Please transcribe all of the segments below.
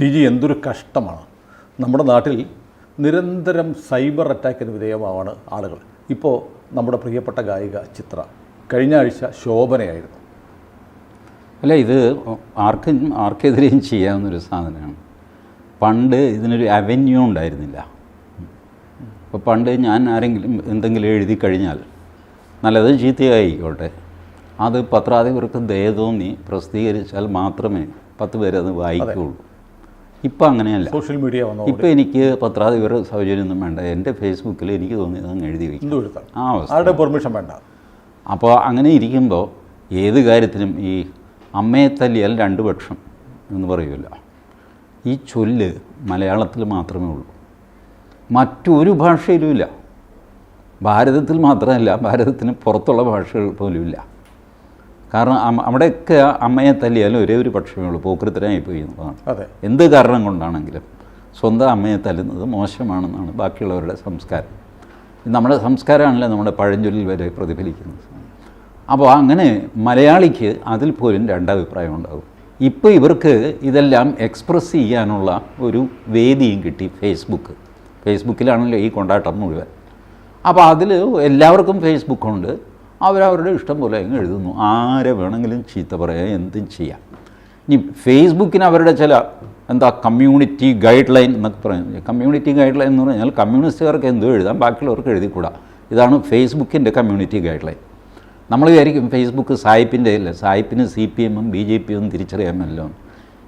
T G എന്തൊരു കഷ്ടമാണ്. നമ്മുടെ നാട്ടിൽ നിരന്തരം സൈബർ അറ്റാക്കിന് വിധേയമാവാണ് ആളുകൾ. ഇപ്പോൾ നമ്മുടെ പ്രിയപ്പെട്ട ഗായിക ചിത്ര കഴിഞ്ഞ ആഴ്ച ശോഭനയായിരുന്നു. അല്ല ഇത് ആർക്കും ആർക്കെതിരെയും ചെയ്യാവുന്നൊരു സാധനമാണ്. പണ്ട് ഇതിനൊരു അവന്യൂ ഉണ്ടായിരുന്നില്ല. അപ്പോൾ പണ്ട് ഞാൻ ആരെങ്കിലും എന്തെങ്കിലും എഴുതി കഴിഞ്ഞാൽ നല്ലത് ചീത്തയായിക്കോട്ടെ. അത് പത്രാധിപർക്ക് ദയ തോന്നി പ്രസിദ്ധീകരിച്ചാൽ മാത്രമേ പത്ത് പേരത് വായിക്കുകയുള്ളൂ ഇപ്പം അങ്ങനെയല്ല. സോഷ്യൽ മീഡിയ വന്നു ഇപ്പം എനിക്ക് പത്രാധിപർ സൗകര്യമൊന്നും വേണ്ട. എന്റെ ഫേസ്ബുക്കിൽ എനിക്ക് തോന്നിയത് അങ്ങ് എഴുതി വയ്ക്കും ആ അവസ്ഥ. പെർമിഷൻ വേണ്ട? അപ്പോൾ അങ്ങനെ ഇരിക്കുമ്പോൾ ഏത് കാര്യത്തിനും ഈ അമ്മയെ തല്ലിയാൽ രണ്ട് പക്ഷം എന്ന് പറയുമല്ലോ ഈ ചൊല്ല് മലയാളത്തിൽ മാത്രമേ ഉള്ളൂ. മറ്റൊരു ഭാഷയിലുമില്ല. ഭാരതത്തിൽ മാത്രമല്ല ഭാരതത്തിന് പുറത്തുള്ള ഭാഷകൾ പോലും ഇല്ല കാരണം അവിടെയൊക്കെ അമ്മയെ തല്ലിയാലും ഒരേ ഒരു പക്ഷമേ ഉള്ളൂ. പോക്കൃത്തരായി പോയി എന്നുള്ളതാണ് അതെ. എന്ത് കാരണം കൊണ്ടാണെങ്കിലും സ്വന്തം അമ്മയെ തല്ലുന്നത് മോശമാണെന്നാണ് ബാക്കിയുള്ളവരുടെ സംസ്കാരം. നമ്മുടെ സംസ്കാരമാണല്ലോ നമ്മുടെ പഴഞ്ചൊല്ലിൽ വരെ പ്രതിഫലിക്കുന്നത്. അപ്പോൾ അങ്ങനെ മലയാളിക്ക് അതിൽ പോലും രണ്ടഭിപ്രായം ഉണ്ടാകും. ഇപ്പോൾ ഇവർക്ക് ഇതെല്ലാം എക്സ്പ്രസ് ചെയ്യാനുള്ള ഒരു വേദിയും കിട്ടി ഫേസ്ബുക്ക് ഫേസ്ബുക്കിലാണല്ലോ ഈ കൊണ്ടാട്ടം മുഴുവൻ. അപ്പോൾ അതിൽ എല്ലാവർക്കും ഫേസ്ബുക്കുണ്ട് അവരവരുടെ ഇഷ്ടം പോലെ അങ്ങ് എഴുതുന്നു. ആരെ വേണമെങ്കിലും ചീത്ത പറയാം എന്തും ചെയ്യാം. ഇനി ഫേസ്ബുക്കിന് അവരുടെ ചില എന്താ കമ്മ്യൂണിറ്റി ഗൈഡ് ലൈൻ എന്നൊക്കെ പറയുന്നത്. കമ്മ്യൂണിറ്റി ഗൈഡ് ലൈൻ എന്ന് പറഞ്ഞാൽ കമ്മ്യൂണിസ്റ്റുകാർക്ക് എന്തോ എഴുതാം ബാക്കിയുള്ളവർക്ക് എഴുതിക്കൂടാ. ഇതാണ് ഫേസ്ബുക്കിന്റെ കമ്മ്യൂണിറ്റി ഗൈഡ് ലൈൻ നമ്മൾ വിചാരിക്കും ഫേസ്ബുക്ക് സായിപ്പിന്റെ അല്ല? സായിപ്പിന് സി പി എമ്മും ബി ജെ പിയും തിരിച്ചറിയാമല്ലോ.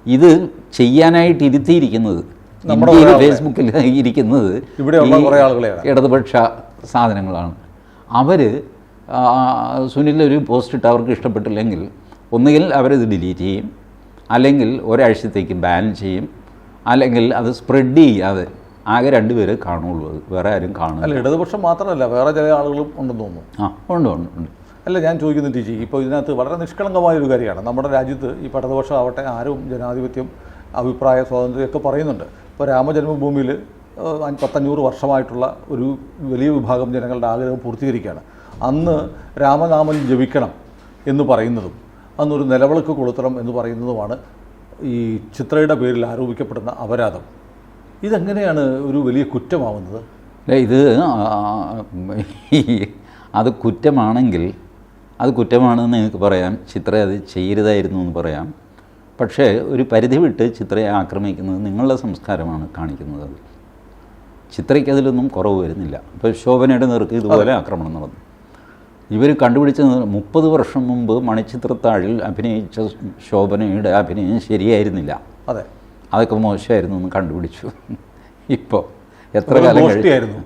ഇത് ചെയ്യാനായിട്ട് ഇരുത്തിയിരിക്കുന്നത് നമ്മുടെ ഇന്ത്യയിൽ ഫേസ്ബുക്കിൽ ഇരിക്കുന്നത് ഇവിടെയുള്ള കുറേ ആളുകളെയാണ്. ഇടതുപക്ഷ സാധനങ്ങളാണ്. അവർ സുനിൽ ഒരു പോസ്റ്റ് ഇട്ട് അവർക്ക് ഇഷ്ടപ്പെട്ടില്ലെങ്കിൽ ഒന്നുകിൽ അവരത് ഡിലീറ്റ് ചെയ്യും അല്ലെങ്കിൽ ഒരാഴ്ചത്തേക്ക് ബാൻ ചെയ്യും അല്ലെങ്കിൽ അത് സ്പ്രെഡ് ചെയ്യാതെ ആകെ രണ്ടുപേരെ കാണുള്ളൂ. അത് വേറെ ആരും കാണില്ല അല്ല ഇടതുപക്ഷം മാത്രമല്ല വേറെ ചില ആളുകളും ഉണ്ടെന്ന് തോന്നുന്നു. ആ ഉണ്ട് ഉണ്ട് ഉണ്ട്. അല്ല ഞാൻ ചോദിക്കുന്നു ടി ജി ഇപ്പോൾ ഇതിനകത്ത് വളരെ നിഷ്കളങ്കമായ ഒരു കാര്യമാണ്. നമ്മുടെ രാജ്യത്ത് ഈ പടതുപക്ഷം ആവട്ടെ ആരും ജനാധിപത്യം അഭിപ്രായ സ്വാതന്ത്ര്യമൊക്കെ പറയുന്നുണ്ട്. ഇപ്പോൾ രാമജന്മഭൂമിയിൽ പത്തഞ്ഞൂറ് വർഷമായിട്ടുള്ള ഒരു വലിയ വിഭാഗം ജനങ്ങളുടെ ആഗ്രഹം പൂർത്തീകരിക്കുകയാണ്. അന്ന് രാമനാമം ജപിക്കണം എന്ന് പറയുന്നതും അന്നൊരു നിലവിളക്ക് കൊളുത്തണം എന്ന് പറയുന്നതുമാണ് ഈ ചിത്രയുടെ പേരിൽ ആരോപിക്കപ്പെടുന്ന അപരാധം. ഇതെങ്ങനെയാണ് ഒരു വലിയ കുറ്റമാവുന്നത്? അല്ലേ ഇത് അത് കുറ്റമാണെങ്കിൽ അത് കുറ്റമാണെന്ന് എനിക്ക് പറയാം. ചിത്ര അത് ചെയ്യരുതായിരുന്നു എന്ന് പറയാം. പക്ഷേ ഒരു പരിധി വിട്ട് ചിത്രയെ ആക്രമിക്കുന്നത് നിങ്ങളുടെ സംസ്കാരമാണ് കാണിക്കുന്നത്. ചിത്രയ്ക്ക് അതിലൊന്നും കുറവ് വരുന്നില്ല. ഇപ്പോൾ ശോഭനയുടെ നേർക്ക് ഇതുപോലെ ആക്രമണം നടന്നു. ഇവർ കണ്ടുപിടിച്ച മുപ്പത് വർഷം മുമ്പ് മണിച്ചിത്രത്താഴിൽ അഭിനയിച്ച ശോഭനയുടെ അഭിനയം ശരിയായിരുന്നില്ല. അതെ. അതൊക്കെ മോശമായിരുന്നു എന്ന് കണ്ടുപിടിച്ചു. ഇപ്പോൾ എത്ര കാലം കഴിഞ്ഞു?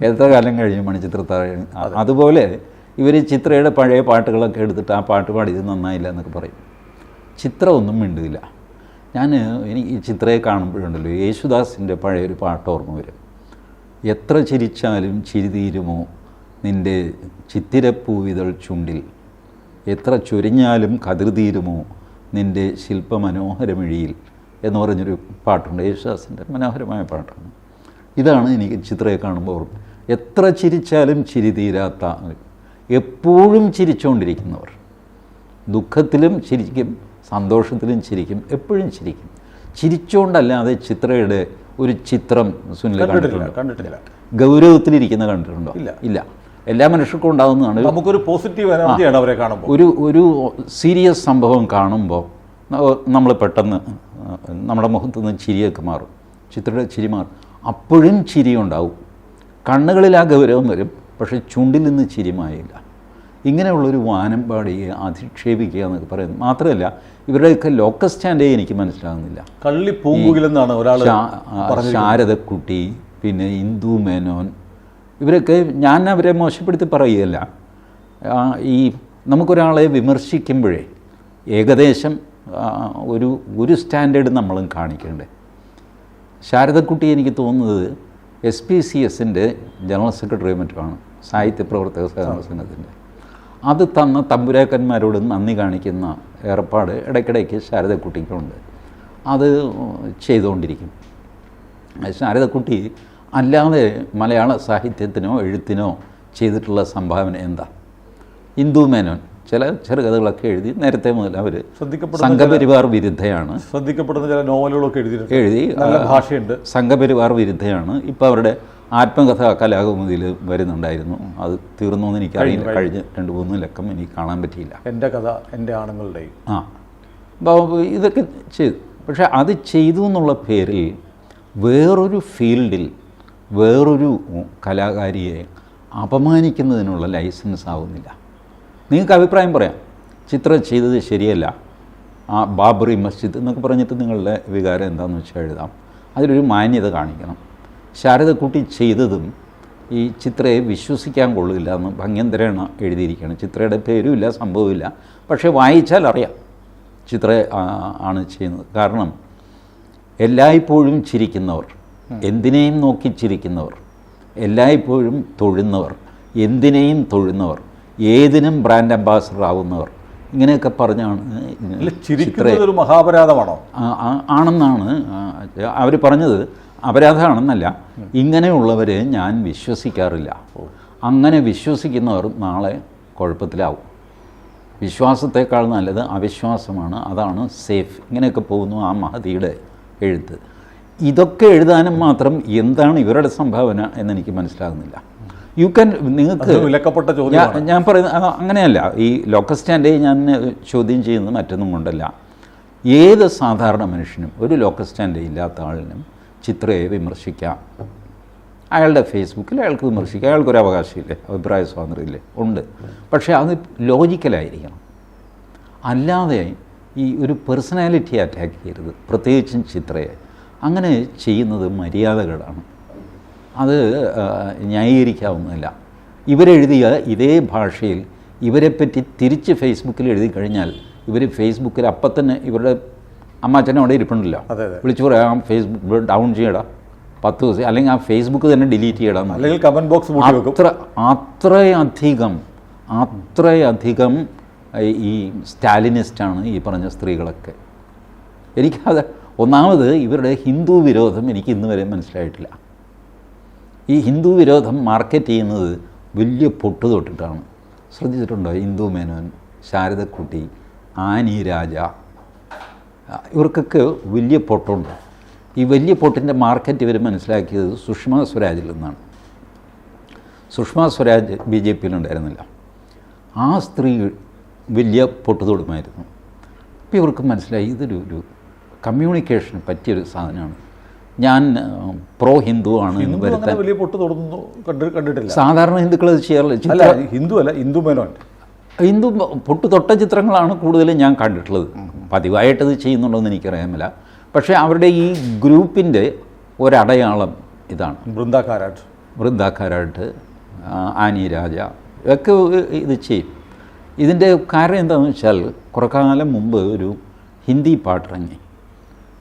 എത്ര കാലം കഴിഞ്ഞു മണിച്ചിത്രത്താഴ്? അതുപോലെ ഇവർ ചിത്രയുടെ പഴയ പാട്ടുകളൊക്കെ എടുത്തിട്ട് ആ പാട്ട് പാടിയത് നന്നായില്ല എന്നൊക്കെ പറയും. ചിത്ര ഒന്നും മിണ്ടില്ല ഞാൻ എനിക്ക് ഈ ചിത്രയെ കാണുമ്പോഴുണ്ടല്ലോ യേശുദാസിന്റെ പഴയൊരു പാട്ട് ഓർമ്മ വരും. എത്ര ചിരിച്ചാലും ചിരി തീരുമോ? നിന്റെ ചിത്തിരപ്പൂവിതൾ ചുണ്ടിൽ. എത്ര ചൊരിഞ്ഞാലും കതിർ തീരുമോ നിന്റെ ശില്പമനോഹരമിഴിയിൽ? എന്ന് പറഞ്ഞൊരു പാട്ടുണ്ട്. യേശുദാസിന്റെ മനോഹരമായ പാട്ടാണ്. ഇതാണ് എനിക്ക് ചിത്രയെ കാണുമ്പോൾ ഓർമ്മ. എത്ര ചിരിച്ചാലും ചിരി തീരാത്ത എപ്പോഴും ചിരിച്ചുകൊണ്ടിരിക്കുന്നവർ ദുഃഖത്തിലും ചിരിക്കും സന്തോഷത്തിലും ചിരിക്കും എപ്പോഴും ചിരിക്കും. ചിരിച്ചുകൊണ്ടല്ലാതെ ചിത്രയുടെ ഒരു ചിത്രം സുനിൽ കണ്ടിട്ടില്ല കണ്ടിട്ടുണ്ടോ? കണ്ടിട്ടില്ല. ഗൗരവത്തിലിരിക്കുന്ന കണ്ടിട്ടുണ്ടോ? ഇല്ല. ഇല്ല. എല്ലാ മനുഷ്യർക്കും ഉണ്ടാകുന്നതാണ് നമുക്കൊരു പോസിറ്റീവ് എനർജിയാണ് അവരെ കാണുമ്പോൾ. ഒരു ഒരു സീരിയസ് സംഭവം കാണുമ്പോൾ നമ്മൾ പെട്ടെന്ന് നമ്മുടെ മുഖത്ത് നിന്ന് ചിരിയൊക്കെ മാറും. ചിത്രയുടെ ചിരി മാറും. അപ്പോഴും ചിരി ഉണ്ടാവും. കണ്ണുകളിൽ ആ ഗൗരവം വരും. പക്ഷേ ചുണ്ടിൽ നിന്ന് ചിരി മായില്ല ഇങ്ങനെയുള്ളൊരു വാനമ്പാടിയെ അധിക്ഷേപിക്കുക എന്നൊക്കെ പറയുന്നത് മാത്രമല്ല ഇവരുടെയൊക്കെ ലോക്കൽ സ്റ്റാൻഡേ എനിക്ക് മനസ്സിലാകുന്നില്ല. കള്ളി പൂങ്കുകിലെന്നാണ് ഒരാൾ ശാരദക്കുട്ടി പിന്നെ ഇന്ദു മേനോൻ ഇവരൊക്കെ ഞാൻ അവരെ മോശപ്പെടുത്തി പറയുകയല്ല. ഈ നമുക്കൊരാളെ വിമർശിക്കുമ്പോഴേ ഏകദേശം ഒരു ഒരു സ്റ്റാൻഡേർഡ് നമ്മളും കാണിക്കണ്ടേ. ശാരദക്കുട്ടി എനിക്ക് തോന്നുന്നത് എസ് പി സി എസിന്റെ ജനറൽ സെക്രട്ടറി മറ്റുമാണ് സാഹിത്യ പ്രവർത്തക സഹകരണ സംഘത്തിന്റെ അത് തന്ന തമ്പുരാക്കന്മാരോട് നന്ദി കാണിക്കുന്ന ഏർപ്പാട് ഇടയ്ക്കിടയ്ക്ക് ശാരദക്കുട്ടിക്കുണ്ട്. അത് ചെയ്തുകൊണ്ടിരിക്കും. ശാരദക്കുട്ടി അല്ലാതെ മലയാള സാഹിത്യത്തിനോ എഴുത്തിനോ ചെയ്തിട്ടുള്ള സംഭാവന എന്താ? ഇന്ദു മേനോൻ. ചില ചെറുകഥകളൊക്കെ എഴുതി നേരത്തെ മുതൽ അവർ സംഘപരിവാർ വിരുദ്ധയാണ്. ശ്രദ്ധിക്കപ്പെടുന്ന ചില നോവലുകളൊക്കെ എഴുതി എഴുതി ഭാഷയുണ്ട്. സംഘപരിവാർ വിരുദ്ധയാണ്. ഇപ്പോൾ അവരുടെ ആത്മകഥ കലാകുമതിയിൽ വരുന്നുണ്ടായിരുന്നു. അത് തീർന്നു എന്ന് എനിക്കറിയില്ല. കഴിഞ്ഞ രണ്ട് മൂന്ന് ലക്കം എനിക്ക് കാണാൻ പറ്റിയില്ല. എന്റെ കഥ എന്റെ ആണുങ്ങളുടെയും. ആ. അപ്പോൾ ഇതൊക്കെ ചെയ്തു. പക്ഷേ അത് ചെയ്തു എന്നുള്ള പേരിൽ വേറൊരു ഫീൽഡിൽ വേറൊരു കലാകാരിയെ അപമാനിക്കുന്നതിനുള്ള ലൈസൻസ് ആവുന്നില്ല. നിങ്ങൾക്ക് അഭിപ്രായം പറയാം. ചിത്രം ചെയ്തത് ശരിയല്ല. ആ ബാബറി മസ്ജിദ് എന്നൊക്കെ പറഞ്ഞിട്ട് നിങ്ങളുടെ വികാരം എന്താണെന്ന് വെച്ചാൽ എഴുതാം. അതിലൊരു മാന്യത കാണിക്കണം. ശാരദക്കുട്ടി ചെയ്തതും ഈ ചിത്രയെ വിശ്വസിക്കാൻ കൊള്ളില്ല എന്ന് ഭംഗ്യന്തരേണ എഴുതിയിരിക്കുകയാണ്. ചിത്രയുടെ പേരുമില്ല സംഭവമില്ല. പക്ഷേ വായിച്ചാൽ അറിയാം ചിത്ര ആണ് ചെയ്യുന്നത്. കാരണം എല്ലായ്പ്പോഴും ചിരിക്കുന്നവർ എന്തിനേയും നോക്കിച്ചിരിക്കുന്നവർ എല്ലായ്പ്പോഴും തൊഴുന്നവർ എന്തിനേയും തൊഴുന്നവർ ഏതിനും ബ്രാൻഡ് അംബാസഡർ ആവുന്നവർ. ഇങ്ങനെയൊക്കെ പറഞ്ഞാണ് ചിരിക്കുന്നത് ഒരു മഹാപരാധമാണോ? ആണെന്നാണ് അവർ പറഞ്ഞത്. അപരാധമാണെന്നല്ല ഇങ്ങനെയുള്ളവരെ ഞാൻ വിശ്വസിക്കാറില്ല. അങ്ങനെ വിശ്വസിക്കുന്നവർ നാളെ കുഴപ്പത്തിലാവും. വിശ്വാസത്തെക്കാൾ നല്ലത് അവിശ്വാസമാണ് അതാണ് സേഫ്. ഇങ്ങനെയൊക്കെ പോകുന്നു ആ മഹതിയുടെ എഴുത്ത്. ഇതൊക്കെ എഴുതാനും മാത്രം എന്താണ് ഇവരുടെ സംഭാവന എന്നെനിക്ക് മനസ്സിലാകുന്നില്ല. യു ക്യാൻ നിങ്ങൾക്ക് വിലക്കപ്പെട്ട ചോദ്യം ഞാൻ- ഞാൻ പറയുന്നത് അങ്ങനെയല്ല. ഈ ലോക്കസ്റ്റാന്റെ ഞാൻ ചോദ്യം ചെയ്യുന്നത് മറ്റൊന്നും കൊണ്ടല്ല. ഏത് സാധാരണ മനുഷ്യനും ഒരു ലോക്കസ്റ്റാന്റെ ഇല്ലാത്ത ആളിനും ചിത്രയെ വിമർശിക്കാം. അയാളുടെ ഫേസ്ബുക്കിൽ അയാൾക്ക് വിമർശിക്കാം. അയാൾക്കൊരു അവകാശമില്ലേ? അഭിപ്രായ സ്വാതന്ത്ര്യമില്ലേ? ഉണ്ട്. പക്ഷേ അത് ലോജിക്കലായിരിക്കണം അല്ലാതെ ഈ ഒരു പേഴ്സണാലിറ്റി അറ്റാക്ക് ചെയ്യരുത്. പ്രത്യേകിച്ചും ചിത്രയെ. അങ്ങനെ ചെയ്യുന്നത് മര്യാദകളാണ്. അത് ന്യായീകരിക്കാവുന്നില്ല ഇവരെഴുതിയ ഇതേ ഭാഷയിൽ ഇവരെപ്പറ്റി തിരിച്ച് ഫേസ്ബുക്കിൽ എഴുതി കഴിഞ്ഞാൽ ഇവർ ഫേസ്ബുക്കിൽ അപ്പം തന്നെ ഇവരുടെ അമ്മാച്ചനെ അവിടെ ഇരിപ്പുണ്ടല്ലോ. വിളിച്ചു പറയാം ഫേസ്ബുക്ക് ഡൗൺ ചെയ്യടാ. പത്ത് ദിവസം അല്ലെങ്കിൽ ആ ഫേസ്ബുക്ക് തന്നെ ഡിലീറ്റ് ചെയ്യടാ അല്ലെങ്കിൽ കമന്റ് ബോക്സ് അത്ര അത്രയധികം അത്രയധികം ഈ സ്റ്റാലിനിസ്റ്റാണ് ഈ പറഞ്ഞ സ്ത്രീകളൊക്കെ. എനിക്കത് ഒന്നാമത് ഇവരുടെ ഹിന്ദു വിരോധം എനിക്ക് ഇന്ന് വരെ മനസ്സിലായിട്ടില്ല. ഈ ഹിന്ദു വിരോധം മാർക്കറ്റ് ചെയ്യുന്നത് വലിയ പൊട്ട് തൊട്ടിട്ടാണ്. ശ്രദ്ധിച്ചിട്ടുണ്ടോ? ഹിന്ദു മേനോൻ ശാരദക്കുട്ടി ആനി രാജ ഇവർക്കൊക്കെ വലിയ പൊട്ടുണ്ട്. ഈ വലിയ പൊട്ടിന്റെ മാർക്കറ്റ് ഇവർ മനസ്സിലാക്കിയത് സുഷമ സ്വരാജിൽ നിന്നാണ്. സുഷമ സ്വരാജ് ബി ജെ പിയിൽ ഉണ്ടായിരുന്നില്ല. ആ സ്ത്രീ വലിയ പൊട്ടുതൊടുമായിരുന്നു അപ്പോൾ ഇവർക്ക് മനസ്സിലായി ഇതൊരു ഒരു കമ്മ്യൂണിക്കേഷന് പറ്റിയൊരു സാധനമാണ്. ഞാൻ പ്രോ ഹിന്ദു ആണ് എന്ന് വരുത്താൻ വലിയ പൊട്ട് തൊടുന്നു കണ്ടിട്ടില്ല. സാധാരണ ഹിന്ദുക്കൾ അത് ചെയ്യാറില്ല. ഹിന്ദു അല്ല ഹിന്ദു മേനോൻ. ഹിന്ദു പൊട്ട് തൊട്ട ചിത്രങ്ങളാണ് കൂടുതലും ഞാൻ കണ്ടിട്ടുള്ളത്. പതിവായിട്ടത് ചെയ്യുന്നുണ്ടോയെന്ന് എനിക്കറിയാമില്ല. പക്ഷേ അവരുടെ ഈ ഗ്രൂപ്പിന്റെ ഒരടയാളം ഇതാണ്. വൃന്ദാക്കാരായിട്ട് വൃന്ദാക്കാരായിട്ട് ആനി രാജ ഒക്കെ ഇത് ചെയ്യും. ഇതിന്റെ കാരണം എന്താണെന്ന് വെച്ചാൽ കുറേ കാലം മുമ്പ് ഒരു ഹിന്ദി പാട്ടിറങ്ങി.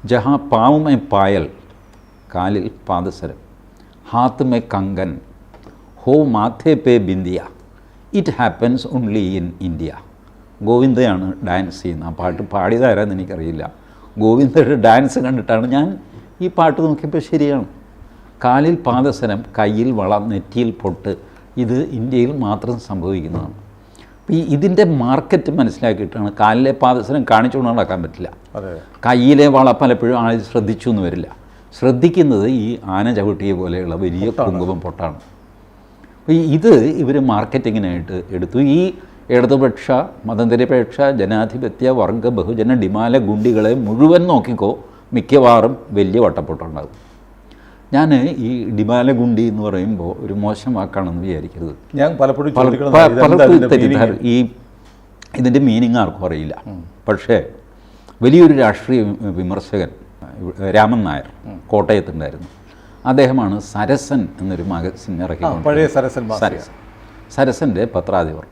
ജഹാ പാവുമേ പായൽ കാലിൽ പാദസരം. ഹാത്ത് മേ കങ്കൻ ഹോ മാഥേ പേ Bindiya. It happens only in India ഗോവിന്ദയാണ് dance ചെയ്യുന്നത്. ആ പാട്ട് പാടിയതാരാന്ന് എനിക്കറിയില്ല. ഗോവിന്ദയുടെ ഡാൻസ് കണ്ടിട്ടാണ് ഞാൻ ഈ പാട്ട് നോക്കിയപ്പോൾ ശരിയാണ്. കാലിൽ പാദസരം കയ്യിൽ വള നെറ്റിയിൽ പൊട്ട് ഇത് ഇന്ത്യയിൽ മാത്രം സംഭവിക്കുന്നതാണ്. അപ്പോൾ ഈ ഇതിന്റെ മാർക്കറ്റ് മനസ്സിലാക്കിയിട്ടാണ് കാലിലെ പാദസരം കാണിച്ചുകൊണ്ട് നടക്കാൻ പറ്റില്ല. കയ്യിലെ വള പലപ്പോഴും ആൾ ശ്രദ്ധിച്ചു എന്ന് വരില്ല. ശ്രദ്ധിക്കുന്നത് ഈ ആന ചവിട്ടിയ പോലെയുള്ള വലിയ കുങ്കുമം പൊട്ടാണ്. അപ്പോൾ ഈ ഇത് ഇവർ മാർക്കറ്റിങ്ങിനായിട്ട് എടുത്തു. ഈ ഇടതുപക്ഷ മതനിരപേക്ഷ ജനാധിപത്യ വർഗ ബഹുജന ഡിമാല ഗുണ്ടികളെ മുഴുവൻ നോക്കിക്കോ മിക്കവാറും വലിയ വട്ടപ്പൊട്ടുണ്ടാകും ഞാൻ ഈ ഡിമാല ഗുണ്ടി എന്ന് പറയുമ്പോൾ ഒരു മോശം വാക്കാണെന്ന് വിചാരിക്കരുത്. ഞാൻ പലപ്പോഴും തെറ്റിദ്ധാര ഈ ഇതിന്റെ മീനിങ് ആർക്കും അറിയില്ല. പക്ഷേ വലിയൊരു രാഷ്ട്രീയ വിമർശകൻ രാമൻ നായർ കോട്ടയത്തുണ്ടായിരുന്നു. അദ്ദേഹമാണ് സരസൻ എന്നൊരു മാഗസിൻ ഇറക്കി പഴയ സരസൻ. സരസൻ. സരസന്റെ പത്രാധിപർ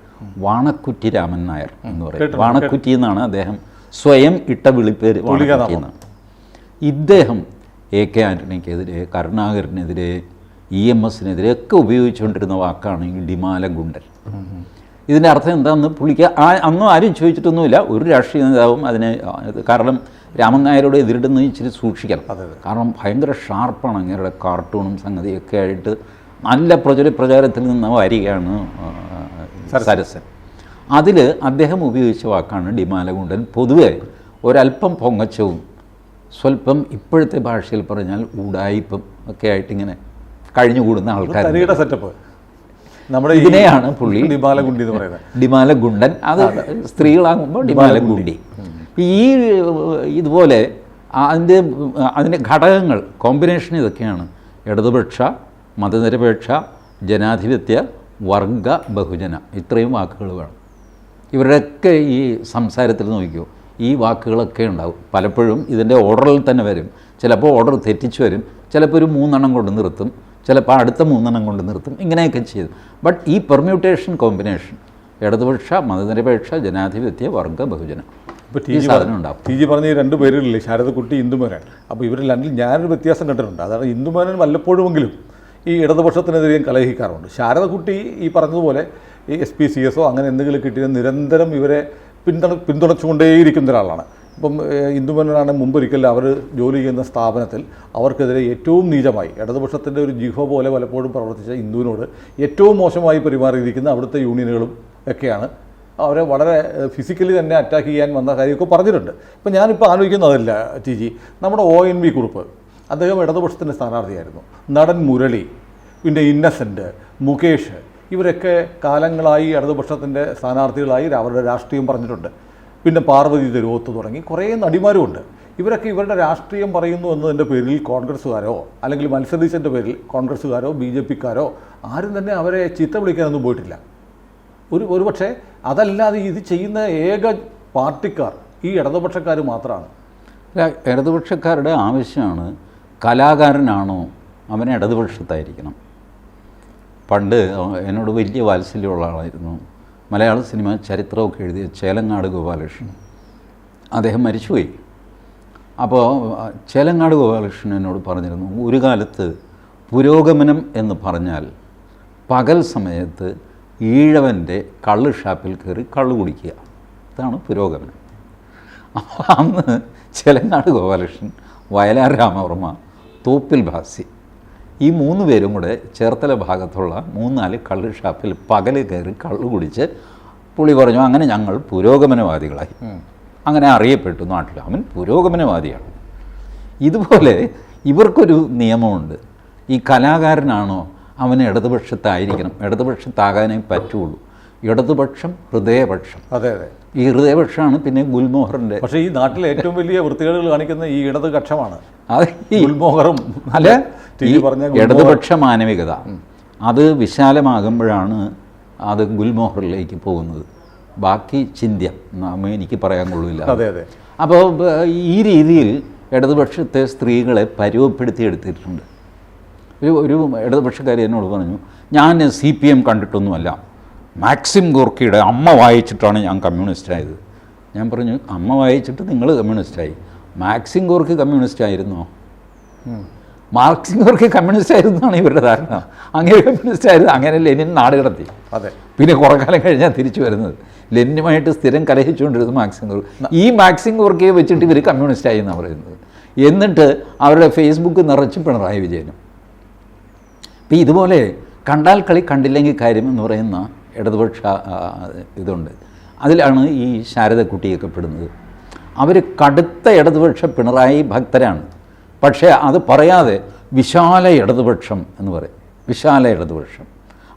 വാണക്കുറ്റി രാമൻ നായർ എന്ന് പറയും. വാണക്കുറ്റി എന്നാണ് അദ്ദേഹം സ്വയം ഇട്ട വിളിപ്പേര് വാണക്കുറ്റി എന്നാണ്. ഇദ്ദേഹം എ കെ ആന്റണിക്കെതിരെ കരുണാകരനെതിരെ ഇ എം എസിനെതിരെ ഒക്കെ ഉപയോഗിച്ചുകൊണ്ടിരുന്ന വാക്കാണ് ഈ ഡിമാല ഗുണ്ടൻ. ഇതിന്റെ അർത്ഥം എന്താണെന്ന് പുള്ളിക്ക് ആ അന്നും ആരും ചോദിച്ചിട്ടൊന്നുമില്ല. ഒരു രാഷ്ട്രീയ നേതാവും അതിനെ കാരണം രാമൻ നായരോട് എതിരിടുന്നത് ഇച്ചിരി സൂക്ഷിക്കണം. കാരണം ഭയങ്കര ഷാർപ്പാണ് അങ്ങേരുടെ കാർട്ടൂണും സംഗതിയൊക്കെ ആയിട്ട് നല്ല പ്രചര പ്രചാരത്തിൽ നിന്ന് വരികയാണ് സരസൻ. അതിൽ അദ്ദേഹം ഉപയോഗിച്ച വാക്കാണ് ഡിമാലകുണ്ടൻ പൊതുവെ ഒരല്പം പൊങ്ങച്ചവും സ്വല്പം ഇപ്പോഴത്തെ ഭാഷയിൽ പറഞ്ഞാൽ ഉടായിപ്പും ഒക്കെ ആയിട്ട് ഇങ്ങനെ കഴിഞ്ഞുകൂടുന്ന ആൾക്കാർ സെറ്റപ്പ് നമ്മുടെ ഇതിനെയാണ് പുള്ളി ഡിമാലഗുണ്ടി എന്ന് പറയുന്നത്. ഡിമാലഗുണ്ടൻ. അത് സ്ത്രീകളാകുമ്പോൾ ഡിമാലഗുണ്ടി. ഈ ഇതുപോലെ അതിന്റെ അതിന്റെ ഘടകങ്ങൾ കോമ്പിനേഷൻ ഇതൊക്കെയാണ്. ഇടതുപക്ഷ മതനിരപേക്ഷ ജനാധിപത്യ വർഗ ബഹുജന. ഇത്രയും വാക്കുകൾ വേണം. ഇവരുടെയൊക്കെ ഈ സംസാരത്തിൽ നോക്കിയോ ഈ വാക്കുകളൊക്കെ ഉണ്ടാവും. പലപ്പോഴും ഇതിന്റെ ഓർഡറിൽ തന്നെ വരും. ചിലപ്പോൾ ഓർഡർ തെറ്റിച്ച് വരും. ചിലപ്പോൾ ഒരു മൂന്നെണ്ണം കൊണ്ട് നിർത്തും. ചിലപ്പോൾ അടുത്ത മൂന്നെണ്ണം കൊണ്ട് നിർത്തും. ഇങ്ങനെയൊക്കെ ചെയ്തു ബട്ട് ഈ പെർമ്യൂട്ടേഷൻ കോമ്പിനേഷൻ ഇടതുപക്ഷ മതനിരപേക്ഷ ജനാധിപത്യ വർഗ ബഹുജനം ഇപ്പോൾ ടി ജി സാധനം ഉണ്ടാവും. ടി ജി പറഞ്ഞ ഈ രണ്ട് പേരില്ലേ ശാരദക്കുട്ടി ഇന്ദുമേനൻ അപ്പോൾ ഇവരിൽ രണ്ടിൽ ഞാനൊരു വ്യത്യാസം കണ്ടിട്ടുണ്ട്. അതാണ് ഇന്ദുമേനൻ വല്ലപ്പോഴുമെങ്കിലും ഈ ഇടതുപക്ഷത്തിനെതിരെയും കലഹിക്കാറുണ്ട്. ശാരദക്കുട്ടി ഈ പറഞ്ഞതുപോലെ ഈ എസ് പി സി എസോ അങ്ങനെ എന്തെങ്കിലും കിട്ടിയ നിരന്തരം ഇവരെ പിന്തുണ പിന്തുണച്ചുകൊണ്ടേയിരിക്കുന്ന ഒരാളാണ്. ഇപ്പം ഇന്ദുമേനനാണ് മുമ്പൊരിക്കൽ അവർ ജോലി ചെയ്യുന്ന സ്ഥാപനത്തിൽ അവർക്കെതിരെ ഏറ്റവും നീചമായി ഇടതുപക്ഷത്തിന്റെ ഒരു ജിഹോ പോലെ പലപ്പോഴും പ്രവർത്തിച്ച ഇന്ദുവിനോട് ഏറ്റവും മോശമായി പെരുമാറിയിരിക്കുന്ന അവിടുത്തെ യൂണിയനുകളും ഒക്കെയാണ്. അവരെ വളരെ ഫിസിക്കലി തന്നെ അറ്റാക്ക് ചെയ്യാൻ വന്ന കാര്യമൊക്കെ പറഞ്ഞിട്ടുണ്ട്. ഇപ്പം ഞാനിപ്പോൾ ആലോചിക്കുന്നതല്ല ടി ജി. നമ്മുടെ ഒ എൻ വി കുറുപ്പ് അദ്ദേഹം ഇടതുപക്ഷത്തിന്റെ സ്ഥാനാർത്ഥിയായിരുന്നു. നടൻ മുരളി പിന്നെ ഇന്നസെന്റ് മുകേഷ് ഇവരൊക്കെ കാലങ്ങളായി ഇടതുപക്ഷത്തിന്റെ സ്ഥാനാർത്ഥികളായി അവരുടെ രാഷ്ട്രീയം പറഞ്ഞിട്ടുണ്ട്. പിന്നെ പാർവതി തെരുവോത്ത് തുടങ്ങി കുറേ നടിമാരുമുണ്ട്. ഇവരൊക്കെ ഇവരുടെ രാഷ്ട്രീയം പറയുന്നു എന്നതിന്റെ പേരിൽ കോൺഗ്രസ്സുകാരോ അല്ലെങ്കിൽ മത്സരിച്ചതിന്റെ പേരിൽ കോൺഗ്രസ്സുകാരോ ബി ജെ പിക്കാരോ ആരും തന്നെ അവരെ ചീത്ത വിളിക്കാനൊന്നും പോയിട്ടില്ല. ഒരു ഒരുപക്ഷെ അതല്ലാതെ ഇത് ചെയ്യുന്ന ഏക പാർട്ടിക്കാർ ഈ ഇടതുപക്ഷക്കാർ മാത്രമാണ്. ഇടതുപക്ഷക്കാരുടെ ആവശ്യമാണ് കലാകാരനാണോ അവനെ ഇടതുപക്ഷത്തായിരിക്കണം. പണ്ട് എന്നോട് വലിയ വാത്സല്യമുള്ള ആളായിരുന്നു മലയാള സിനിമ ചരിത്രമൊക്കെ എഴുതിയ ചേലങ്ങാട് ഗോപാലകൃഷ്ണൻ. അദ്ദേഹം മരിച്ചുപോയി. അപ്പോൾ ചേലങ്ങാട് ഗോപാലകൃഷ്ണൻ എന്നോട് പറഞ്ഞിരുന്നു ഒരു കാലത്ത് പുരോഗമനം എന്ന് പറഞ്ഞാൽ പകൽ സമയത്ത് ഈഴവന്റെ കള്ള് ഷാപ്പിൽ കയറി കള്ള് കുടിക്കുക. ഇതാണ് പുരോഗമനം. അപ്പോൾ അന്ന് ചേലങ്ങാട് ഗോപാലകൃഷ്ണൻ വയലാർ രാമവർമ്മ തോപ്പിൽ ഭാസി ഈ മൂന്ന് പേരും കൂടെ ചേർത്തല ഭാഗത്തുള്ള മൂന്നാൽ കള്ള് ഷാപ്പിൽ പകൽ കയറി കള്ള് കുടിച്ച് പുളി പറഞ്ഞു അങ്ങനെ ഞങ്ങൾ പുരോഗമനവാദികളായി. അങ്ങനെ അറിയപ്പെട്ടു നാട്ടിൽ. അവൻ പുരോഗമനവാദിയാണ്. ഇതുപോലെ ഇവർക്കൊരു നിയമമുണ്ട്. ഈ കലാകാരനാണോ അവൻ ഇടതുപക്ഷത്തായിരിക്കണം. ഇടതുപക്ഷത്താകാനേ പറ്റുള്ളൂ. ഇടതുപക്ഷം ഹൃദയപക്ഷം. അതെ അതെ. ഈ ഹൃദയപക്ഷമാണ് പിന്നെ ഗുൽമോഹറിന്റെ പക്ഷേ ഈ നാട്ടിലെ ഏറ്റവും വലിയ വൃത്തികേടുകൾ കാണിക്കുന്ന ഈ ഇടതുപക്ഷമാണ് അതെ ഗുൽമോഹറും അല്ല ഈ ഇടതുപക്ഷ മാനവികത അത് വിശാലമാകുമ്പോഴാണ് അത് ഗുൽമോഹറിലേക്ക് പോകുന്നത്. ബാക്കി ചിന്ത്യം എനിക്ക് പറയാൻ കൊള്ളില്ല. അതെ അതെ. അപ്പോൾ ഈ രീതിയിൽ ഇടതുപക്ഷത്തെ സ്ത്രീകളെ പരുവപ്പെടുത്തിയെടുത്തിട്ടുണ്ട്. ഒരു ഒരു ഇടതുപക്ഷക്കാരി എന്നോട് പറഞ്ഞു ഞാൻ സി പി എം കണ്ടിട്ടൊന്നുമല്ല. മാക്സിം ഗോർക്കിയുടെ അമ്മ വായിച്ചിട്ടാണ് ഞാൻ കമ്മ്യൂണിസ്റ്റ് ആയത് ഞാൻ പറഞ്ഞു അമ്മ വായിച്ചിട്ട് നിങ്ങൾ കമ്മ്യൂണിസ്റ്റായി. മാക്സിം ഗോർക്ക് കമ്മ്യൂണിസ്റ്റ് ആയിരുന്നോ മാർക്സിം ഗോർക്ക് കമ്മ്യൂണിസ്റ്റ് ആയിരുന്നാണ് ഇവരുടെ ധാരണ. അങ്ങനെ കമ്മ്യൂണിസ്റ്റ് ആയിരുന്നു. അങ്ങനെ ലെനിൻ നാട് കടത്തി അതെ. പിന്നെ കുറേ കാലം കഴിഞ്ഞാൽ തിരിച്ചു വരുന്നത്. ലെനിനുമായിട്ട് സ്ഥിരം കലഹിച്ചുകൊണ്ടിരുന്നു മാക്സിംഗ് ഈ മാക്സിംഗ് വർക്കിയെ വെച്ചിട്ട് ഇവർ കമ്മ്യൂണിസ്റ്റ് ആയി എന്നാണ് പറയുന്നത്. എന്നിട്ട് അവരുടെ ഫേസ്ബുക്ക് നിറച്ച് പിണറായി വിജയനും. ഇപ്പം ഇതുപോലെ കണ്ടാൽ കളി കണ്ടില്ലെങ്കിൽ കാര്യം എന്ന് പറയുന്ന ഇടതുപക്ഷ ഇതുണ്ട്. അതിലാണ് ഈ ശാരദക്കുട്ടിയൊക്കെ പെടുന്നത്. അവർ കടുത്ത ഇടതുപക്ഷ പിണറായി ഭക്തരാണ്. പക്ഷേ അത് പറയാതെ വിശാല ഇടതുപക്ഷം എന്ന് പറയും. വിശാല ഇടതുപക്ഷം.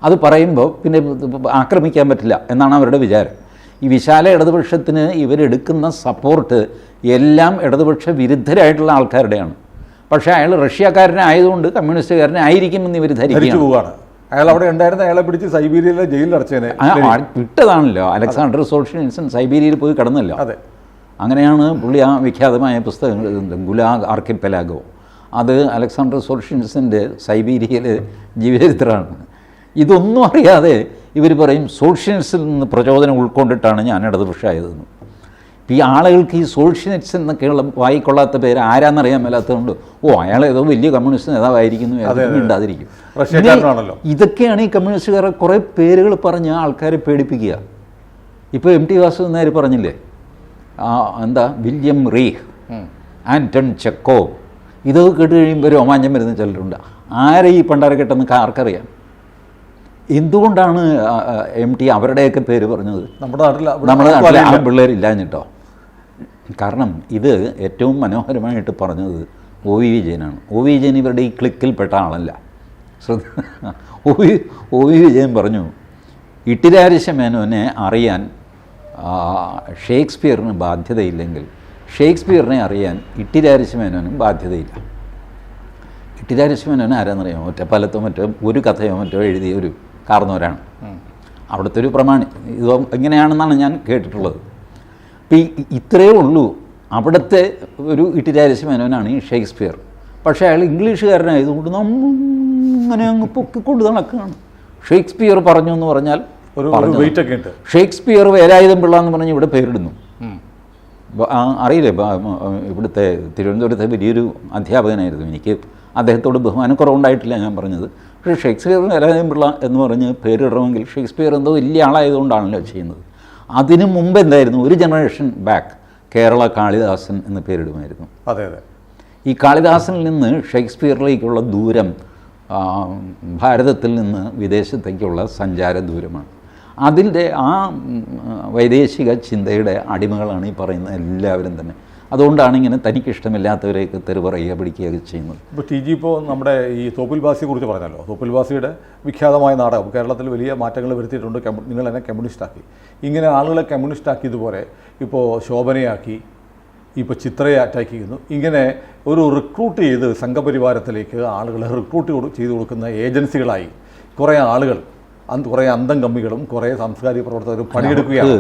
അത് പറയുമ്പോൾ പിന്നെ ആക്രമിക്കാൻ പറ്റില്ല എന്നാണ് അവരുടെ വിചാരം. ഈ വിശാല ഇടതുപക്ഷത്തിന് ഇവരെടുക്കുന്ന സപ്പോർട്ട് എല്ലാം ഇടതുപക്ഷ വിരുദ്ധരായിട്ടുള്ള ആൾക്കാരുടെയാണ്. പക്ഷേ അയാൾ റഷ്യക്കാരനായതുകൊണ്ട് കമ്മ്യൂണിസ്റ്റുകാരനെ ആയിരിക്കുമെന്ന് ഇവർ ധരിച്ചു പോവുകയാണ്. അയാൾ അവിടെ ഉണ്ടായിരുന്ന അയാളെ പിടിച്ച് സൈബീരിയയിലെ ജയിലിൽ അടച്ചേനെ. വിട്ടതാണല്ലോ അലക്സാണ്ടർ സോൾഷിനിൻസൺ സൈബീരിയയിൽ പോയി കിടന്നല്ലോ. അതെ. അങ്ങനെയാണ് പുള്ളി ആ വിഖ്യാതമായ പുസ്തകങ്ങൾ എഴുതുന്നത്. ഗുലാഗ് ആർക്കിപ്പെലാഗോ അത് അലക്സാണ്ടർ സോൾഷ്യൻസിന്റെ സൈബീരിയയിലെ ജീവചരിത്രമാണ്. ഇതൊന്നും അറിയാതെ ഇവർ പറയും സോൾഷ്യൻസിൽ നിന്ന് പ്രചോദനം ഉൾക്കൊണ്ടിട്ടാണ് ഞാൻ ഇടതുപക്ഷമായതെന്ന് ഇപ്പം ഈ ആളുകൾക്ക് ഈ സോഷ്യനിറ്റ്സ് എന്നൊക്കെയുള്ള വായിക്കൊള്ളാത്ത പേര് ആരാന്നറിയാൻ മേലാത്തതുകൊണ്ട് ഓ അയാൾ ഏതോ വലിയ കമ്മ്യൂണിസ്റ്റ് നേതാവായിരിക്കുന്നു. ഇങ്ങനെ ഇതൊക്കെയാണ് ഈ കമ്മ്യൂണിസ്റ്റുകാരെ കുറേ പേരുകൾ പറഞ്ഞ് ആൾക്കാരെ പേടിപ്പിക്കുക. ഇപ്പോൾ എം ടി വാസുദേവൻ നായർ പറഞ്ഞില്ലേ എന്താ വില്യം റീഹ് ആന്റൺ ചെക്കോ. ഇതൊക്കെ കേട്ട് കഴിയുമ്പോൾ രോമാഞ്ചം വരുന്ന ചിലരുണ്ട്. ആരെ ഈ പണ്ടാരക്കെട്ടെന്ന് ആർക്കറിയാം? എന്തുകൊണ്ടാണ് എം ടി അവരുടെയൊക്കെ പേര് പറഞ്ഞത്? നമ്മുടെ നാട്ടിൽ നമ്മുടെ. ആ പിള്ളേരില്ലാഞ്ഞിട്ടോ കാരണം ഇത് ഏറ്റവും മനോഹരമായിട്ട് പറഞ്ഞത് ഒ വി വിജയനാണ്. ഒ വി വിജയൻ ഇവരുടെ ഈ ക്ലിക്കിൽപ്പെട്ട ആളല്ല. ശ്രദ്ധ O V O V Vijayan പറഞ്ഞു ഇട്ടിരാരിശ മേനോനെ അറിയാൻ ഷേക്സ്പിയറിന് ബാധ്യതയില്ലെങ്കിൽ ഷേക്സ്പിയറിനെ അറിയാൻ ഇട്ടിരാരിശ മേനോനും ബാധ്യതയില്ല. ഇട്ടിരാരിശമേനോൻ ആരാന്നറിയാമോ? ഒറ്റപ്പാലത്തോ മറ്റോ ഒരു കഥയോ മറ്റോ എഴുതിയ ഒരു കാർന്നവരാണ് അവിടുത്തെ ഒരു പ്രമാണി. ഇത് ഇങ്ങനെയാണെന്നാണ് ഞാൻ കേട്ടിട്ടുള്ളത്. അപ്പം ഈ ഇത്രയേ ഉള്ളൂ. അവിടുത്തെ ഒരു ഇട്ടിരാരിശമേനോനാണ് ഈ ഷേക്സ്പിയർ. പക്ഷേ അയാൾ ഇംഗ്ലീഷുകാരനായതുകൊണ്ട് നമ്മൾ അങ്ങനെ അങ്ങ് പൊക്കിക്കൊണ്ട് നടക്കുകയാണ്. ഷേക്സ്പിയർ പറഞ്ഞു എന്ന് പറഞ്ഞാൽ ഷേക്സ്പിയർ വേലായുധം പിള്ള എന്ന് പറഞ്ഞ് ഇവിടെ പേരിടുന്നു. അറിയില്ലേ ഇവിടുത്തെ തിരുവനന്തപുരത്തെ വലിയൊരു അധ്യാപകനായിരുന്നു. എനിക്ക് അദ്ദേഹത്തോട് ബഹുമാനം ബഹുമാനക്കുറവുണ്ടായിട്ടില്ല ഞാൻ പറഞ്ഞത്. പക്ഷേ ഷേക്സ്പിയർ വേലായുധം പിള്ള എന്ന് പറഞ്ഞ് പേരിടണമെങ്കിൽ ഷേക്സ്പിയർ എന്തോ വലിയ ആളായതുകൊണ്ടാണല്ലോ ചെയ്യുന്നത്. അതിനു മുമ്പ് എന്തായിരുന്നു? ഒരു ജനറേഷൻ ബാക്ക് കേരള കാളിദാസൻ എന്ന് പേരിടുമായിരുന്നു. അതെ അതെ. ഈ കാളിദാസനിൽ നിന്ന് ഷേക്സ്പിയറിലേക്കുള്ള ദൂരം ഭാരതത്തിൽ നിന്ന് വിദേശത്തേക്കുള്ള സഞ്ചാര ദൂരമാണ്. അതിന്റെ ആ വൈദേശിക ചിന്തയുടെ അടിമകളാണ് ഈ പറയുന്ന എല്ലാവരും തന്നെ. അതുകൊണ്ടാണ് ഇങ്ങനെ തനിക്ക് ഇഷ്ടമില്ലാത്തവരെയൊക്കെ തെറി പറയുക പിടിക്കുകയൊക്കെ ചെയ്യുന്നത്. ഇപ്പോൾ ടി ജി ഇപ്പോൾ നമ്മുടെ ഈ തോപ്പിൽ ബാസിയെ കുറിച്ച് പറഞ്ഞല്ലോ തോപ്പിൽ ബാസിയുടെ വിഖ്യാതമായ നാടകം. കേരളത്തിൽ വലിയ മാറ്റങ്ങൾ വരുത്തിയിട്ടുണ്ട്. നിങ്ങൾ എന്നെ കമ്മ്യൂണിസ്റ്റാക്കി. ഇങ്ങനെ ആളുകളെ കമ്മ്യൂണിസ്റ്റാക്കിയതുപോലെ ഇപ്പോൾ ശോഭനയാക്കി ഇപ്പോൾ ചെയ്യുന്നു ഇങ്ങനെ ഒരു റിക്രൂട്ട് ചെയ്ത് സംഘപരിവാരത്തിലേക്ക് ആളുകളെ റിക്രൂട്ട് ചെയ്ത് കൊടുക്കുന്ന ഏജൻസികളായി കുറേ ആളുകൾ കുറേ അന്തം കമ്മികളും കുറേ സാംസ്കാരിക പ്രവർത്തകരും പണിയെടുക്കുകയാണ്.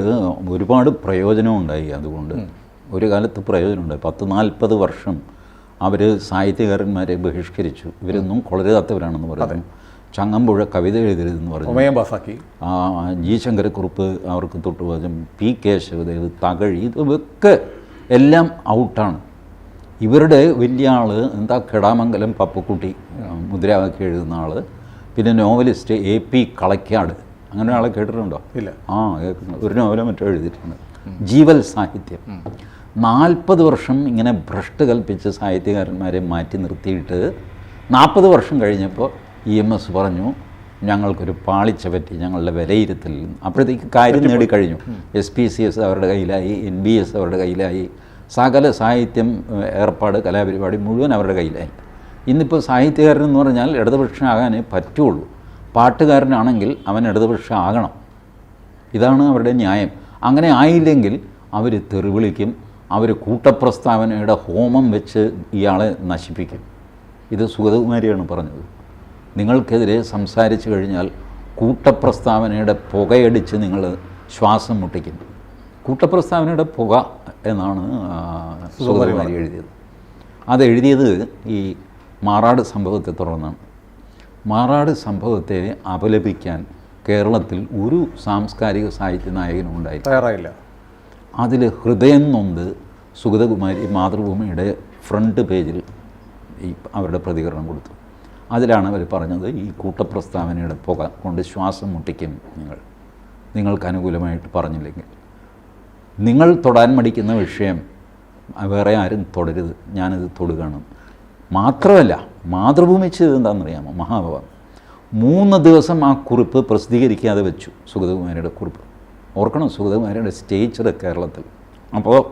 ഒരുപാട് പ്രയോജനം ഉണ്ടായി അതുകൊണ്ട്. ഒരു കാലത്ത് പ്രയോജനമുണ്ടായി. പത്ത് നാൽപ്പത് വർഷം അവർ സാഹിത്യകാരന്മാരെ ബഹിഷ്കരിച്ചു. ഇവരൊന്നും കൊളരുതാത്തവരാണെന്ന് പറയുന്നു. ചങ്ങമ്പുഴ കവിത എഴുതരുതെന്ന് പറഞ്ഞു പാസാക്കി ആ, ജി ശങ്കരക്കുറുപ്പ് അവർക്ക് തൊട്ടുപോകും പി കേശവദേവ് തകഴി ഇതൊക്കെ എല്ലാം ഔട്ടാണ്. ഇവരുടെ വലിയ ആൾ എന്താ കെടാമംഗലം പപ്പുക്കുട്ടി മുദ്രാവാക്യം എഴുതുന്ന ആൾ പിന്നെ നോവലിസ്റ്റ് എ പി കളക്കാട് അങ്ങനെ ആളെ കേട്ടിട്ടുണ്ടോ? ഇല്ല. ആ കേൾക്കുന്നു ഒരു നോവലോ മറ്റോ എഴുതിയിട്ടുണ്ട്. ജീവൽ സാഹിത്യം. നാൽപ്പത് വർഷം ഇങ്ങനെ ഭ്രഷ്ട് കൽപ്പിച്ച് സാഹിത്യകാരന്മാരെ മാറ്റി നിർത്തിയിട്ട് നാൽപ്പത് വർഷം കഴിഞ്ഞപ്പോൾ ഇ എം എസ് പറഞ്ഞു ഞങ്ങൾക്കൊരു പാളിച്ച പറ്റി ഞങ്ങളുടെ വിലയിരുത്തൽ അപ്പോഴത്തേക്ക് കാര്യം നേടിക്കഴിഞ്ഞു. എസ് പി സി എസ് അവരുടെ കയ്യിലായി എൻ ബി എസ് അവരുടെ കയ്യിലായി സകല സാഹിത്യം ഏർപ്പാട് കലാപരിപാടി മുഴുവൻ അവരുടെ കയ്യിലായി. ഇന്നിപ്പോൾ സാഹിത്യകാരൻ എന്ന് പറഞ്ഞാൽ ഇടതുപക്ഷമാകാനേ പറ്റുള്ളൂ. പാട്ടുകാരനാണെങ്കിൽ അവൻ ഇടതുപക്ഷം ആകണം ഇതാണ് അവരുടെ ന്യായം. അങ്ങനെ ആയില്ലെങ്കിൽ അവർ തെറിവിളിക്കും അവർ കൂട്ടപ്രസ്താവനയുടെ ഹോമം വെച്ച് ഇയാളെ നശിപ്പിക്കും. ഇത് സുഗതകുമാരിയാണ് പറഞ്ഞത്. നിങ്ങൾക്കെതിരെ സംസാരിച്ചു കഴിഞ്ഞാൽ കൂട്ടപ്രസ്താവനയുടെ പുകയടിച്ച് നിങ്ങൾ ശ്വാസം മുട്ടിക്കും. കൂട്ടപ്രസ്താവനയുടെ പുക എന്നാണ് സുഗതകുമാരി എഴുതിയത്. അത് എഴുതിയത് ഈ മാറാട് സംഭവത്തെ തുടർന്നാണ്. മാറാട് സംഭവത്തെ അപലപിക്കാൻ കേരളത്തിൽ ഒരു സാംസ്കാരിക സാഹിത്യ നായകനും ഉണ്ടായി തയ്യാറായില്ല. അതിൽ ഹൃദയം നൊന്ത് സുഗതകുമാരി മാതൃഭൂമിയുടെ ഫ്രണ്ട് പേജിൽ ഈ അവരുടെ പ്രതികരണം കൊടുത്തു. അതിലാണ് അവർ പറഞ്ഞത് ഈ കൂട്ടപ്രസ്താവനയുടെ പുക കൊണ്ട് ശ്വാസം മുട്ടിക്കും നിങ്ങൾ. നിങ്ങൾക്ക് അനുകൂലമായിട്ട് പറഞ്ഞില്ലെങ്കിൽ. നിങ്ങൾ തൊടാൻ മടിക്കുന്ന വിഷയം വേറെ ആരും തുടരുത്. ഞാനിത് തൊടുകയാണ്. മാത്രമല്ല മാതൃഭൂമി ചെയ്തത് എന്താണെന്നറിയാമോ? മഹാഭവം. മൂന്ന് ദിവസം ആ കുറിപ്പ് പ്രസിദ്ധീകരിക്കാതെ വെച്ചു സുഗതകുമാരിയുടെ കുറിപ്പ്. ഓർക്കണം? സുഗതകുമാരിയുടെ സ്റ്റേജ് കേരളത്തിൽ. അപ്പോൾ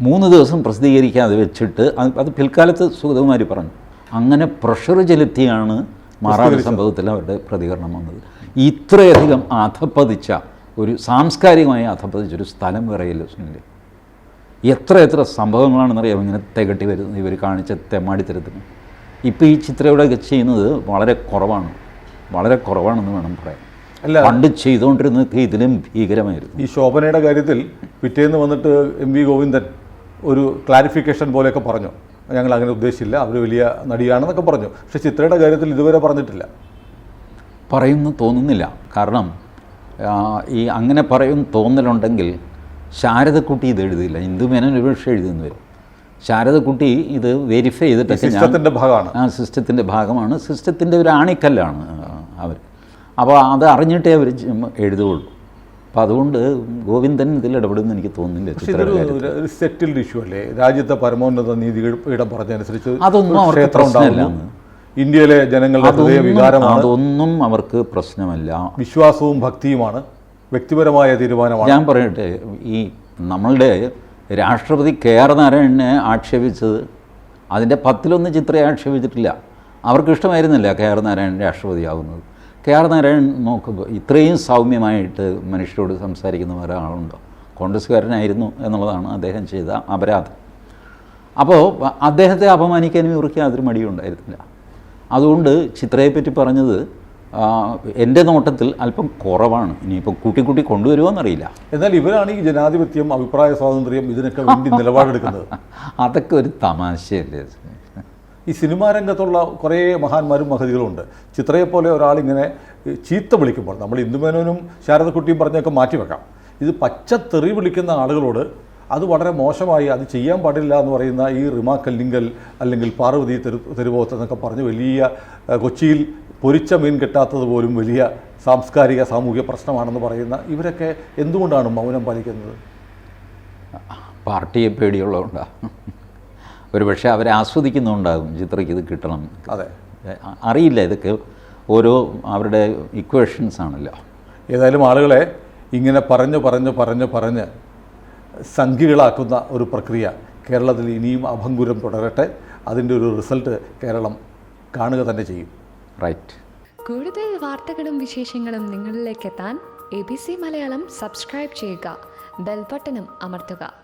മൂന്ന് ദിവസം പ്രസിദ്ധീകരിക്കാതെ വെച്ചിട്ട് അത് പിൽക്കാലത്ത് സുഗതകുമാരി പറഞ്ഞു അങ്ങനെ പ്രഷർ ചെലുത്തിയാണ് മാറാട് സംഭവത്തിൽ അവരുടെ പ്രതികരണം വന്നത്. ഇത്രയധികം അധപ്പതിച്ച ഒരു സാംസ്കാരികമായി അധപ്പതിച്ച ഒരു സ്ഥലം വേറെയില്ല സുനിൽ എത്ര എത്ര സംഭവങ്ങളാണെന്നറിയാം ഇങ്ങനെ തികട്ടി വരുന്നത് ഇവർ കാണിച്ച തെമ്മാടിത്തരത്തിന് ഇപ്പോൾ ഈ ചിത്രയോടൊക്കെ ചെയ്യുന്നത് വളരെ കുറവാണ്. വളരെ കുറവാണെന്ന് വേണം പറയാൻ. അല്ല. പണ്ട് ചെയ്തുകൊണ്ടിരുന്നത് ഇതിലും ഭീകരമായിരുന്നു. ഈ ശോഭനയുടെ കാര്യത്തിൽ പിറ്റേന്ന് വന്നിട്ട് എം വി ഗോവിന്ദൻ ഒരു ക്ലാരിഫിക്കേഷൻ പോലെയൊക്കെ പറഞ്ഞു. ഞങ്ങൾ അങ്ങനെ ഉദ്ദേശിച്ചില്ല. അവർ വലിയ നടിയാണെന്നൊക്കെ പറഞ്ഞു. പക്ഷെ ചിത്രയുടെ കാര്യത്തിൽ ഇതുവരെ പറഞ്ഞിട്ടില്ല. പറയുന്നു തോന്നുന്നില്ല. കാരണം ഈ അങ്ങനെ പറയും തോന്നലുണ്ടെങ്കിൽ ശാരദക്കുട്ടി ഇത് എഴുതിയില്ല. ഇന്ദു മേനൻ ഒരുപക്ഷെ എഴുതുന്നു വരും. ശാരദക്കുട്ടി ഇത് വെരിഫൈ ചെയ്തിട്ടൊക്കെ സിസ്റ്റത്തിന്റെ സിസ്റ്റത്തിന്റെ ഭാഗമാണ്. ആ സിസ്റ്റത്തിന്റെ ഭാഗമാണ്. സിസ്റ്റത്തിന്റെ ഒരു ആണിക്കല്ലാണ് അവർ അപ്പോൾ അത് അറിഞ്ഞിട്ടേ അവർ എഴുതുകയുള്ളൂ. അപ്പോൾ അതുകൊണ്ട് ഗോവിന്ദൻ ഇതിൽ ഇടപെടുമെന്ന് എനിക്ക് തോന്നുന്നില്ല സെറ്റിൽഡ് ഇഷ്യൂ അല്ലേ? രാജ്യത്തെ പരമോന്നത നീതി ഇടം പറഞ്ഞനുസരിച്ച് അതൊന്നും അവർക്ക് പ്രശ്നമല്ല. ഇന്ത്യയിലെ ജനങ്ങളുടെ ഹൃദയ അതൊന്നും വികാരമാണ് അതൊന്നും അവർക്ക് പ്രശ്നമല്ല. വിശ്വാസവും ഭക്തിയുമാണ്. വ്യക്തിപരമായ തീരുമാനമാണ്. ഞാൻ പറയട്ടെ ഈ നമ്മളുടെ രാഷ്ട്രപതി കെ ആർ നാരായണനെ ആക്ഷേപിച്ചത് അതിന്റെ പത്തിലൊന്ന് ചിത്രയെ ആക്ഷേപിച്ചിട്ടില്ല. അവർക്ക് ഇഷ്ടമായിരുന്നില്ല കെ ആർ നാരായണൻ രാഷ്ട്രപതിയാവുന്നത്. കെ ആർ നാരായണൻ നോക്കുമ്പോൾ ഇത്രയും സൗമ്യമായിട്ട് മനുഷ്യരോട് സംസാരിക്കുന്ന ഒരാളുണ്ടോ? കോൺഗ്രസ്സുകാരനായിരുന്നു എന്നുള്ളതാണ് അദ്ദേഹം ചെയ്ത അപരാധം. അപ്പോൾ അദ്ദേഹത്തെ അപമാനിക്കാനും ഇവർക്ക് യാതൊരു മടിയും ഉണ്ടായിരുന്നില്ല. അതുകൊണ്ട് ചിത്രയെപ്പറ്റി പറഞ്ഞത് എന്റെ നോട്ടത്തിൽ അല്പം കുറവാണ്. ഇനിയിപ്പോൾ കൂട്ടി കൂട്ടി കൊണ്ടുവരുമോയെന്നറിയില്ല എന്നാൽ ഇവരാണ് ഈ ജനാധിപത്യം അഭിപ്രായ സ്വാതന്ത്ര്യം ഇതിനൊക്കെ വേണ്ടി നിലപാടെടുക്കുന്നത്. അതൊക്കെ ഒരു തമാശയല്ലേ? ഈ സിനിമാ രംഗത്തുള്ള കുറേ മഹാന്മാരും മഹതികളുമുണ്ട് ചിത്രയെ പോലെ ഒരാളിങ്ങനെ ചീത്ത വിളിക്കുമ്പോൾ നമ്മൾ ഇന്ദുമേനോനും ശാരദക്കുട്ടിയും പറഞ്ഞൊക്കെ മാറ്റിവെക്കാം. ഇത് പച്ച തെറി വിളിക്കുന്ന ആളുകളോട് അത് വളരെ മോശമായി അത് ചെയ്യാൻ പാടില്ല എന്ന് പറയുന്ന ഈ റിമാ കല്ലിങ്കൽ അല്ലെങ്കിൽ പാർവതി തെരു തെരുവോത്ത് എന്നൊക്കെ പറഞ്ഞ് വലിയ കൊച്ചിയിൽ പൊരിച്ച മീൻ കിട്ടാത്തത് പോലും വലിയ സാംസ്കാരിക സാമൂഹിക പ്രശ്നമാണെന്ന് പറയുന്ന ഇവരൊക്കെ എന്തുകൊണ്ടാണ് മൗനം പാലിക്കുന്നത്? പാർട്ടിയെ പേടിയുള്ളതുകൊണ്ടാണ് ഒരു പക്ഷേ അവരെ ആസ്വദിക്കുന്നുണ്ടാകും ചിത്രയ്ക്ക് ഇത് കിട്ടണം. അതെ. അറിയില്ല ഇതൊക്കെ ഓരോ അവരുടെ ഇക്വേഷൻസ് ആണല്ലോ. ഏതായാലും ആളുകളെ ഇങ്ങനെ പറഞ്ഞ് പറഞ്ഞ് പറഞ്ഞ് പറഞ്ഞ് സംഖ്യകളാക്കുന്ന ഒരു പ്രക്രിയ കേരളത്തിൽ ഇനിയും അഭംഗുരം തുടരട്ടെ. അതിന്റെ ഒരു റിസൾട്ട് കേരളം കാണുക തന്നെ ചെയ്യും. റൈറ്റ് കൂടുതൽ വാർത്തകളും വിശേഷങ്ങളും നിങ്ങളിലേക്ക് എത്താൻ A B C Malayalam subscribe ചെയ്യുക. ബെൽബട്ടനും അമർത്തുക.